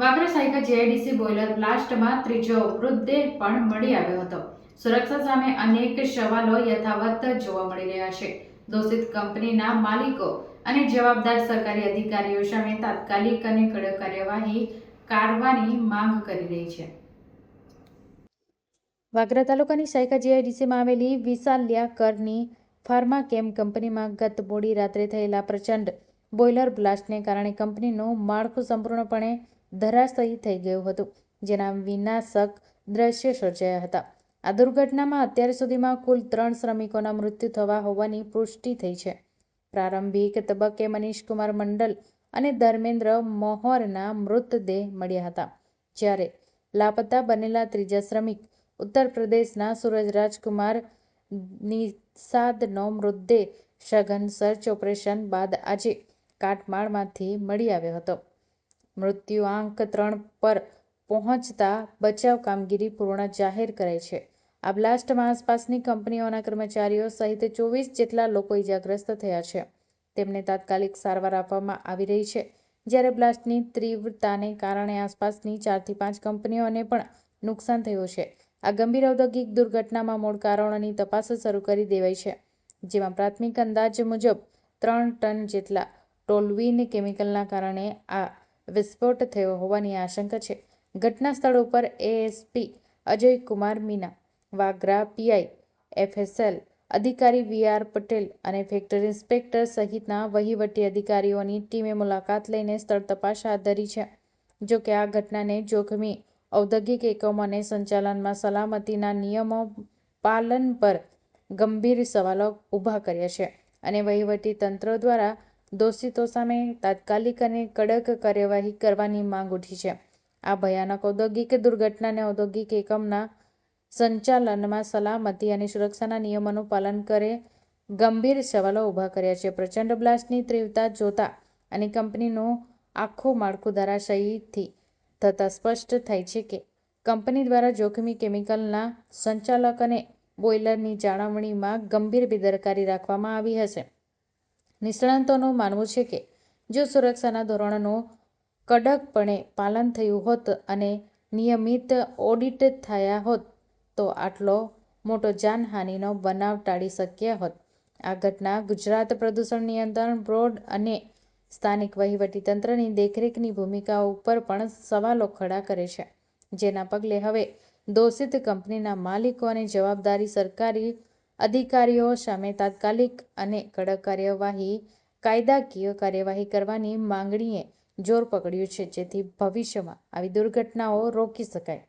Vagra Saykha GIDC boiler બ્લાસ્ટમાં ત્રીજો મૃતદેહ પણ મળી આવ્યો હતો. સુરક્ષા સામે અનેક સવાલો યથાવત જોવા મળી રહ્યા છે. દોષિત કંપનીના માલિકો અને જવાબદાર સરકારી અધિકારીઓ સામે તાત્કાલિક અને કડક કાર્યવાહી કારવાની માંગ કરી રહી છે. વાગરા તાલુકાની સાયકા જીઆઈડીસીમાં આવેલી વિશાલ્યા કરની ફાર્મા કેમ કંપનીમાં ગત મોડી રાત્રે થયેલા પ્રચંડ બોઇલર બ્લાસ્ટને કારણે કંપનીનું માળખું સંપૂર્ણપણે ધરાશાયી થઈ ગયું હતું, જેના વિનાશક દ્રશ્ય સર્જાયા હતા. આ દુર્ઘટનામાં અત્યાર સુધીમાં કુલ ત્રણ શ્રમિકોના મૃત્યુ થવા હોવાની પુષ્ટિ થઈ છે. પ્રારંભિક તબક્કે મનીષકુમાર મંડલ અને ધર્મેન્દ્ર મોહરના મૃતદેહ મળ્યા હતા, જ્યારે લાપતા બનેલા ત્રીજા શ્રમિક ઉત્તર પ્રદેશના સૂરજ રાજકુમાર નિષાદનો મૃતદેહ સઘન સર્ચ ઓપરેશન બાદ આજે કાટમાળમાંથી મળી આવ્યો હતો. મૃત્યુઆંક ત્રણ પર પહોંચતા બચાવ કામગીરી પૂર્ણ જાહેર કરાઈ છે. આ બ્લાસ્ટમાં આસપાસની કંપનીઓના કર્મચારીઓ સહિત ચોવીસ જેટલા લોકો ઇજાગ્રસ્ત થયા છે. તેમને તાત્કાલિક સારવાર આપવામાં આવી રહી છે. જ્યારે બ્લાસ્ટની તીવ્રતાને કારણે આસપાસની ચારથી પાંચ કંપનીઓને પણ નુકસાન થયું છે. આ ગંભીર ઔદ્યોગિક દુર્ઘટનામાં મૂળ કારણોની તપાસ શરૂ કરી દેવાઈ છે. જેમાં પ્રાથમિક અંદાજ મુજબ ત્રણ ટન જેટલા ટોલવીન કેમિકલના કારણે આ વિસ્ફોટ થયો હોવાની આશંકા છે. ઘટના સ્થળ ઉપર ASP Ajay Kumar Meena, Vagra PI, FSL અધિકારી વીઆર પટેલ અને ફેક્ટરી ઇન્સ્પેક્ટર સહિતના વહીવટી અધિકારીઓની ટીમે મુલાકાત લઈને સ્થળ તપાસ હાથ ધરી છે. જો કે આ ઘટનાને જોખમી ઔદ્યોગિક એકમોને સંચાલનમાં સલામતીના નિયમો પાલન પર ગંભીર સવાલો ઊભા કર્યા છે અને વહીવટી તંત્ર દ્વારા દોષિતો સામે તાત્કાલિક અને કડક કાર્યવાહી કરવાની માંગ ઉઠી છે. આ ભયાનક ઔદ્યોગિક દુર્ઘટનાને ઔદ્યોગિક એકમના સંચાલનમાં સલામતી અને સુરક્ષાના નિયમોનું પાલન કરે ગંભીર સવાલો ઊભા કર્યા છે. પ્રચંડ બ્લાસ્ટની તીવ્રતા જોતા અને કંપનીનું આખું માળખું ધરાશાયીથી થતાં સ્પષ્ટ થાય છે કે કંપની દ્વારા જોખમી કેમિકલના સંચાલક અને બોઇલરની જાળવણીમાં ગંભીર બેદરકારી રાખવામાં આવી હશે. નિષ્ણાતોનું માનવું છે કે જો સુરક્ષાના ધોરણોનું કડકપણે પાલન થયું હોત અને નિયમિત ઓડિટ થયા હોત, તો આટલો મોટો જાનહાનિનો બનાવ ટાળી શક્યા હોત. આ ઘટના ગુજરાત પ્રદૂષણ નિયંત્રણ બોર્ડ અને સ્થાનિક વહીવટીતંત્રની દેખરેખની ભૂમિકા ઉપર પણ સવાલો ખડા કરે છે. જેના પગલે હવે દોષિત કંપનીના માલિકો અને જવાબદારી સરકારી અધિકારીઓ સામે તાત્કાલિક અને કડક કાર્યવાહી, કાયદાકીય કાર્યવાહી કરવાની માંગણીએ જોર પકડ્યું છે જેથી ભવિષ્યમાં આવી દુર્ઘટનાઓ રોકી શકાય.